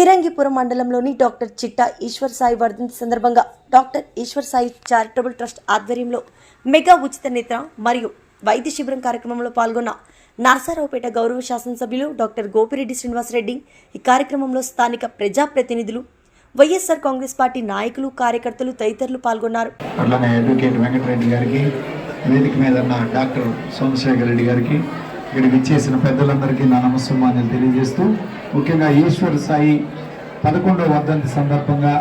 ఫిరంగిపురం మండలంలోని డాక్టర్ చిట్టా ఈశ్వర్ సాయి వర్ధంతి సందర్భంగా doctor Eshwar Sai charitable trust ఆధ్వర్యంలో మెగా ఉచిత నేత్ర మరియు వైద్య శిబిరం కార్యక్రమంలో పాల్గొన్న నర్సారావుపేట గౌరవ శాసనసభ్యులు డాక్టర్ గోపిరెడ్డి శ్రీనివాసరెడ్డి. ఈ కార్యక్రమంలో స్థానిక ప్రజాప్రతినిధులు వైఎస్ఆర్ కాంగ్రెస్ పార్టీ నాయకులు కార్యకర్తలు తదితరులు పాల్గొన్నారు. అడ్వకేట్ వెంకటరెడ్డి గారికి వేదిక మీద ఉన్న డాక్టర్ సోమశేఖర్ రెడ్డి గారికి ఇక్కడికి ఇచ్చేసిన పెద్దలందరికీ నా నమస్సమాన్యాలు తెలియజేస్తూ ముఖ్యంగా ఈశ్వర్ సాయి పదకొండవ వర్ధంతి సందర్భంగా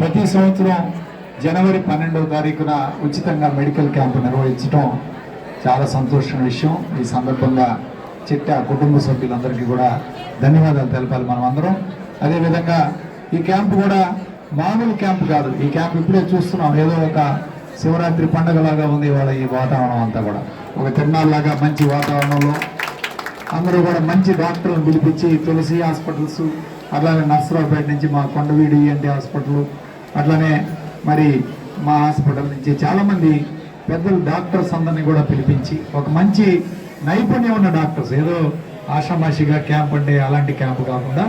ప్రతి సంవత్సరం జనవరి పన్నెండవ తారీఖున ఉచితంగా మెడికల్ క్యాంపు నిర్వహించడం చాలా సంతోషమైన విషయం. ఈ సందర్భంగా చిట్ట కుటుంబ సభ్యులందరికీ కూడా ధన్యవాదాలు తెలపాలి మనం అందరం. అదేవిధంగా ఈ క్యాంపు కూడా మామూలు క్యాంపు కాదు. ఈ క్యాంప్ ఇప్పుడే చూస్తున్నాం. ఏదో ఒక శివరాత్రి పండగలాగా ఉంది ఇవాళ ఈ వాతావరణం అంతా కూడా. ఒక తిరునాళ్ళలాగా మంచి వాతావరణంలో అందరూ కూడా మంచి డాక్టర్లను పిలిపించి తులసి హాస్పిటల్స్ అట్లానే నర్సరావుపేట నుంచి మా కొండవీడు ఈఎన్టీ హాస్పిటల్ అట్లానే మరి మా హాస్పిటల్ నుంచి చాలామంది పెద్దలు డాక్టర్స్ అందరినీ కూడా పిలిపించి ఒక మంచి నైపుణ్యం ఉన్న డాక్టర్స్ ఏదో ఆషామాషిగా క్యాంప్ అంటే అలాంటి క్యాంప్ కాకుండా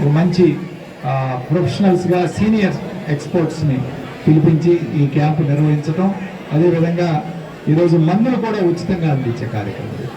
ఒక మంచి ప్రొఫెషనల్స్గా సీనియర్ ఎక్స్పర్ట్స్ని పిలిపించి ఈ క్యాంపు నిర్వహించడం అదేవిధంగా ఈరోజు మందులు కూడా ఉచితంగా అందించే కార్యక్రమం.